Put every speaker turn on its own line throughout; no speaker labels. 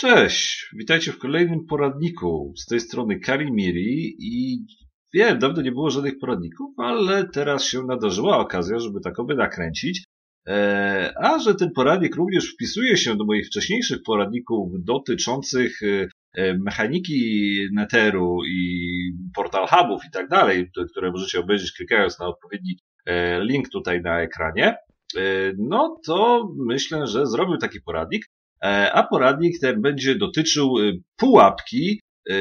Cześć, witajcie w kolejnym poradniku. Z tej strony Kalimiri i wiem, dawno nie było żadnych poradników, ale teraz się nadarzyła okazja, żeby takowy nakręcić. E, a że ten poradnik również wpisuje się do moich wcześniejszych poradników dotyczących e, e, mechaniki Netheru i portal hubów i tak dalej, które możecie obejrzeć klikając na odpowiedni link tutaj na ekranie, no to myślę, że zrobił taki poradnik, E, a poradnik ten będzie dotyczył e, pułapki, e,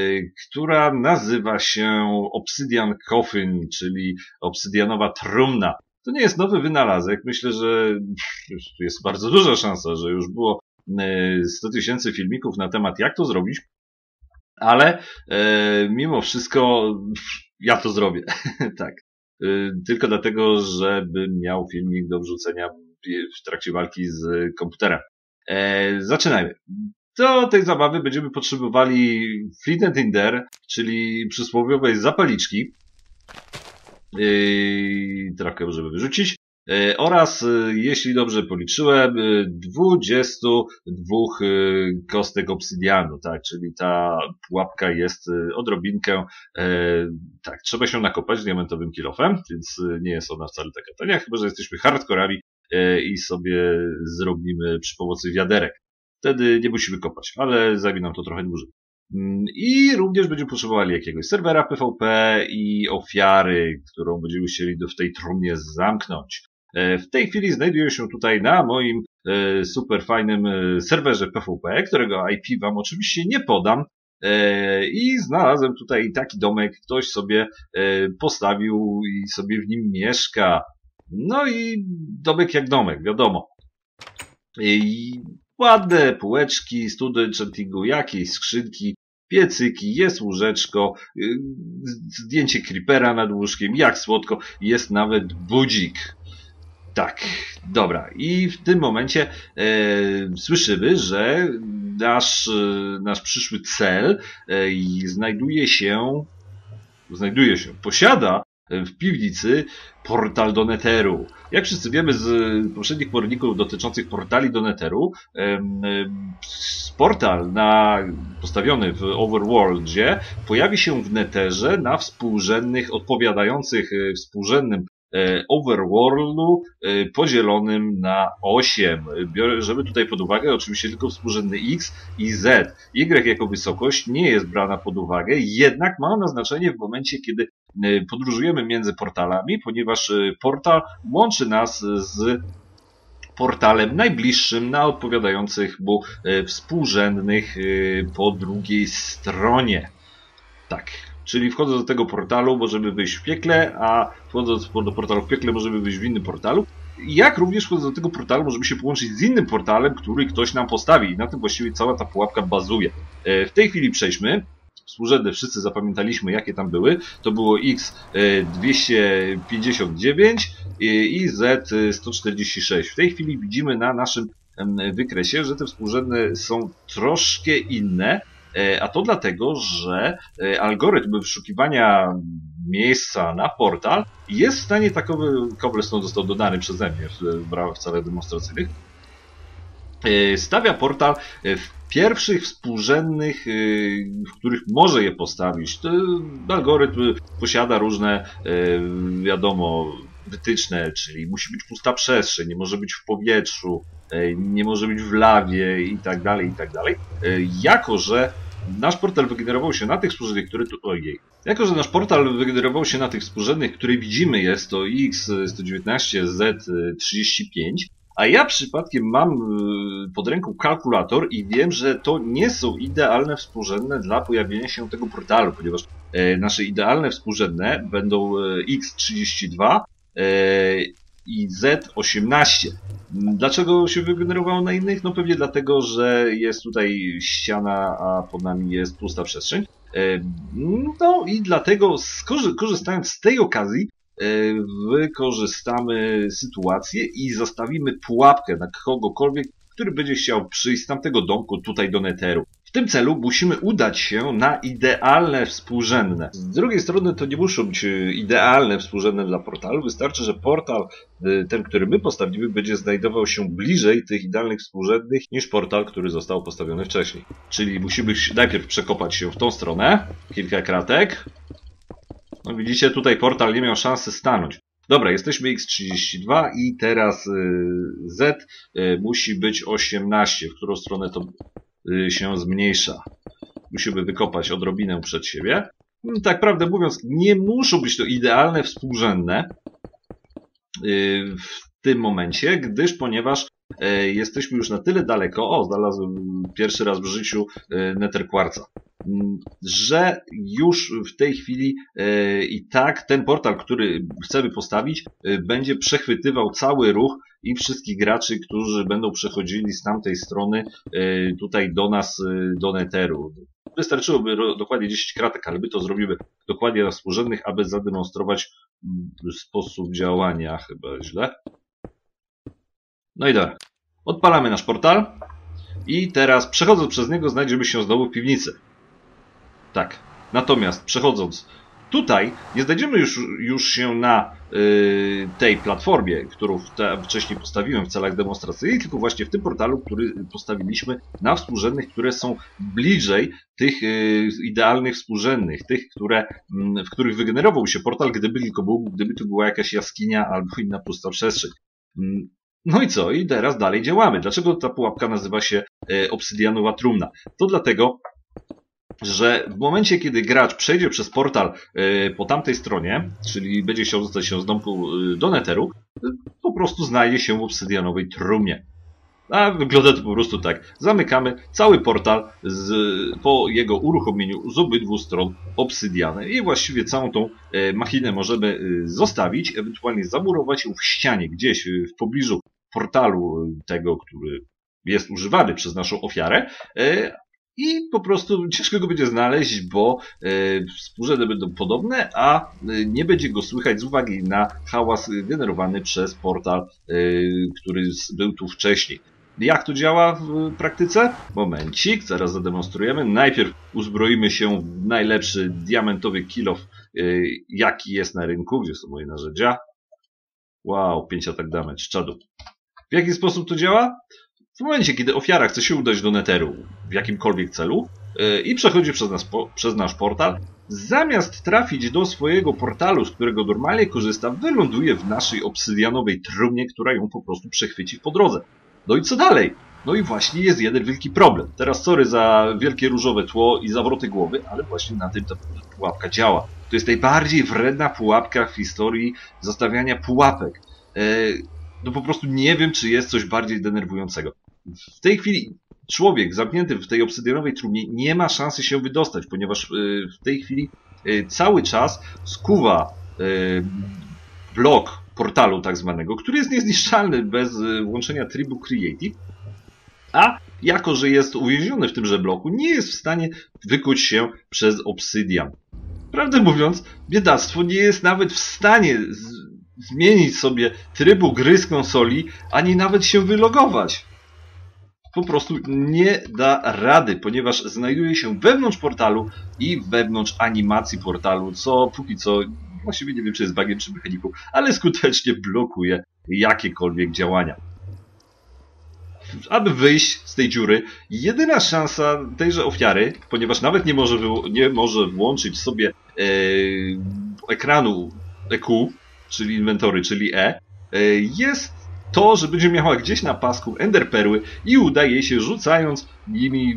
która nazywa się Obsidian Coffin, czyli obsydianowa trumna. To nie jest nowy wynalazek. Myślę, że jest bardzo duża szansa, że już było 100 tysięcy filmików na temat, jak to zrobić, ale mimo wszystko ja to zrobię. tak. Tylko dlatego, żebym miał filmik do wrzucenia w trakcie walki z komputerem. E, zaczynajmy. Do tej zabawy będziemy potrzebowali Flint Tinder, czyli przysłowiowej zapaliczki. E, trochę możemy wyrzucić. E, oraz, jeśli dobrze policzyłem, 22 kostek obsydianu, tak, czyli ta pułapka jest odrobinkę, tak, trzeba się nakopać diamentowym kilofem, więc nie jest ona wcale taka tania, chyba że jesteśmy hardkorami i sobie zrobimy przy pomocy wiaderek. Wtedy nie musimy kopać, ale zajmie nam to trochę dłużej. Mm, I również będziemy potrzebowali jakiegoś serwera PvP i ofiary, którą będziemy chcieli w tej trumnie zamknąć. E, w tej chwili znajduję się tutaj na moim e, super fajnym serwerze PvP, którego IP wam oczywiście nie podam. I znalazłem tutaj taki domek, ktoś sobie postawił i sobie w nim mieszka. No i domek jak domek, wiadomo. I ładne półeczki, study enchantingu, jakieś skrzynki, piecyki, jest łóżeczko, y, zdjęcie creepera nad łóżkiem, jak słodko, jest nawet budzik. Tak, dobra. I w tym momencie e, słyszymy, że nasz, e, nasz przyszły cel e, znajduje się, znajduje się, posiada w piwnicy portal do Netheru. Jak wszyscy wiemy z poprzednich poradników dotyczących portali do Netheru, portal na, postawiony w Overworldzie pojawi się w Netherze na współrzędnych, odpowiadających e, współrzędnym e, overworldu e, podzielonym na 8. Bierzemy tutaj pod uwagę oczywiście tylko współrzędny X i Z. Y jako wysokość nie jest brana pod uwagę, jednak ma ona znaczenie w momencie, kiedy E, podróżujemy między portalami, ponieważ e, portal łączy nas z portalem najbliższym na odpowiadających mu e, współrzędnych po drugiej stronie. Tak, czyli wchodząc do tego portalu możemy wyjść w piekle, a wchodząc do portalu w piekle możemy wyjść w innym portalu. Jak również wchodząc do tego portalu możemy się połączyć z innym portalem, który ktoś nam postawi i na tym właściwie cała ta pułapka bazuje. W tej chwili przejdźmy współrzędne wszyscy zapamiętaliśmy, jakie tam były. To było X259 i Z146. W tej chwili widzimy na naszym wykresie, że te współrzędne są troszkę inne, e, a to dlatego, że e, algorytm wyszukiwania miejsca na portal jest w stanie takowy, cobblestone został dodany przeze mnie w ramach wcale demonstracyjnych, e, stawia portal w pierwszych współrzędnych, y, w których może je postawić. To algorytm posiada różne, y, wiadomo, wytyczne, czyli musi być pusta przestrzeń, nie może być w powietrzu, y, nie może być w lawie i tak dalej, i tak dalej. Jako, że nasz portal wygenerował się na tych współrzędnych, które tu, ojej, jako, że nasz portal wygenerował się na tych współrzędnych, które widzimy, jest to X119, Z35, a ja przypadkiem mam y, pod ręką kalkulator i wiem, że to nie są idealne współrzędne dla pojawienia się tego portalu, ponieważ e, nasze idealne współrzędne będą e, X32 e, i Z18. Dlaczego się wygenerowało na innych? No pewnie dlatego, że jest tutaj ściana, a pod nami jest pusta przestrzeń. No i dlatego korzystając z tej okazji wykorzystamy sytuację i zostawimy pułapkę na kogokolwiek, który będzie chciał przyjść z tamtego domku tutaj do Netheru. W tym celu musimy udać się na idealne współrzędne. Z drugiej strony to nie muszą być e, idealne współrzędne dla portalu. Wystarczy, że portal, e, ten, który my postawimy, będzie znajdował się bliżej tych idealnych współrzędnych niż portal, który został postawiony wcześniej. Czyli musimy najpierw przekopać się w tą stronę, kilka kratek. No widzicie, tutaj portal nie miał szansy stanąć. Dobra, jesteśmy x32 i teraz y, z y, musi być 18, w którą stronę to y, się zmniejsza. Musimy wykopać odrobinę przed siebie. No, tak prawdę mówiąc, nie muszą być to idealne współrzędne w tym momencie, gdyż ponieważ jesteśmy już na tyle daleko, o, znalazłem pierwszy raz w życiu Nether Quartza że już w tej chwili e, i tak ten portal, który chcemy postawić, e, będzie przechwytywał cały ruch i wszystkich graczy, którzy będą przechodzili z tamtej strony e, tutaj do nas, do Netheru. Wystarczyłoby dokładnie 10 kratek, ale my to zrobimy dokładnie na współrzędnych, aby zademonstrować sposób działania, chyba źle. No i dobra. Odpalamy nasz portal i teraz przechodząc przez niego znajdziemy się znowu w piwnicy. Tak. Natomiast przechodząc tutaj, nie znajdziemy już, już się na yy, tej platformie, którą te, wcześniej postawiłem w celach demonstracyjnych, tylko właśnie w tym portalu, który postawiliśmy na współrzędnych, które są bliżej tych yy, idealnych współrzędnych, tych, które, yy, w których wygenerował się portal, gdyby tylko był, gdyby tu była jakaś jaskinia albo inna pusta przestrzeń. Mm, no i co? I teraz dalej działamy. Dlaczego ta pułapka nazywa się e, obsydianowa trumna? To dlatego, że w momencie, kiedy gracz przejdzie przez portal y, po tamtej stronie, czyli będzie chciał zostać się z domku y, do neteru, y, po prostu znajdzie się w obsydianowej trumnie. A wygląda to po prostu tak. Zamykamy cały portal z, po jego uruchomieniu z obydwu stron obsydiany i właściwie całą tą machinę możemy zostawić, ewentualnie zamurować ją w ścianie gdzieś w pobliżu portalu tego, który jest używany przez naszą ofiarę, i po prostu ciężko go będzie znaleźć, bo e, współrzędne będą podobne, a e, nie będzie go słychać z uwagi na hałas generowany przez portal, e, który był tu wcześniej. Jak to działa w praktyce? Momencik, zaraz zademonstrujemy. Najpierw uzbroimy się w najlepszy diamentowy kilof, jaki jest na rynku. Gdzie są moje narzędzia? Wow, 5 atak damage, czadu. W jaki sposób to działa? W momencie, kiedy ofiara chce się udać do Netheru w jakimkolwiek celu yy, i przechodzi przez, nas, po, przez nasz portal, zamiast trafić do swojego portalu, z którego normalnie korzysta, wyląduje w naszej obsydianowej trumnie, która ją po prostu przechwyci po drodze. No i co dalej? No i właśnie jest jeden wielki problem. Teraz sorry za wielkie różowe tło i zawroty głowy, ale właśnie na tym ta pułapka działa. To jest najbardziej wredna pułapka w historii zostawiania pułapek. E, no po prostu nie wiem, czy jest coś bardziej denerwującego w tej chwili człowiek zamknięty w tej obsydianowej trumnie nie ma szansy się wydostać, ponieważ y, w tej chwili y, cały czas skuwa y, blok portalu tak zwanego, który jest niezniszczalny bez włączenia trybu Creative, a jako, że jest uwięziony w tymże bloku, nie jest w stanie wykuć się przez obsydian. Prawdę mówiąc, biedactwo nie jest nawet w stanie zmienić sobie trybu gry z konsoli, ani nawet się wylogować po prostu nie da rady, ponieważ znajduje się wewnątrz portalu i wewnątrz animacji portalu, co póki co właściwie nie wiem, czy jest bugiem, czy mechaniką, ale skutecznie blokuje jakiekolwiek działania. Aby wyjść z tej dziury, jedyna szansa tejże ofiary, ponieważ nawet nie może, nie może włączyć sobie e, ekranu EQ, czyli inwentory, czyli E, e jest to, że będzie miała gdzieś na pasku enderperły i uda jej się rzucając nimi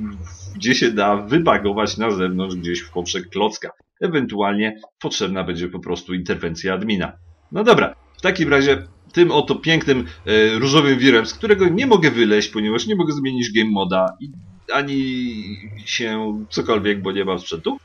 gdzie się da wybagować na zewnątrz gdzieś w poprzek klocka. Ewentualnie potrzebna będzie po prostu interwencja admina. No dobra, w takim razie tym oto pięknym e, różowym wirem, z którego nie mogę wyleźć, ponieważ nie mogę zmienić game moda ani się cokolwiek, bo nie mam sprzętu,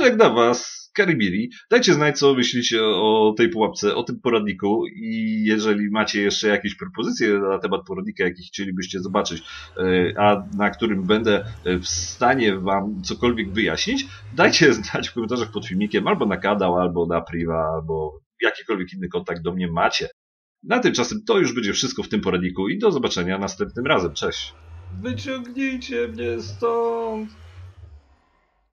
żegna was Karibiri. Dajcie znać, co myślicie o tej pułapce, o tym poradniku i jeżeli macie jeszcze jakieś propozycje na temat poradnika, jakich chcielibyście zobaczyć, e, a na którym będę w stanie Wam cokolwiek wyjaśnić, dajcie znać w komentarzach pod filmikiem albo na kanał, albo na priva, albo jakikolwiek inny kontakt do mnie macie. Na tymczasem to już będzie wszystko w tym poradniku i do zobaczenia następnym razem. Cześć! Wyciągnijcie mnie stąd!